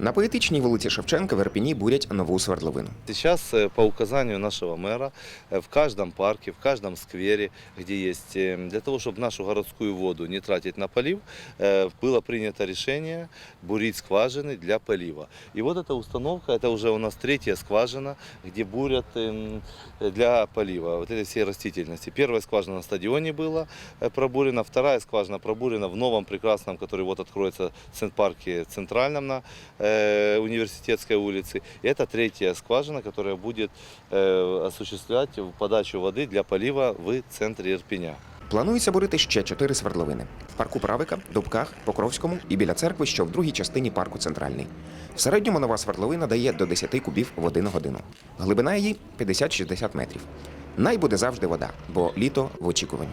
На поетичній вулиці Шевченка в Ірпіні бурять нову свердловину. Сейчас э, по указанию нашего мэра э, в каждом парке, в каждом сквере, где есть, э, для того, чтобы нашу городскую воду не тратить на полив, э, было принято решение бурить скважины для полива. И вот эта установка, это уже у нас третья скважина, где бурят эм, для полива вот этой всей растительности. Первая скважина на стадионе была э, пробурена, вторая скважина пробурена в новом прекрасном, который вот откроется в Цент-парке центральном на э, университетской улице. И это третья скважина, которая будет э, осуществлять подачу воды для полива в центре Ирпеня. Планується бурити ще чотири свердловини в парку Правика, Дубках, Покровському і біля церкви, що в другій частині парку Центральний. В середньому нова свердловина дає до 10 кубів води на годину. Глибина її 50-60 метрів. Най буде завжди вода, бо літо в очікуванні.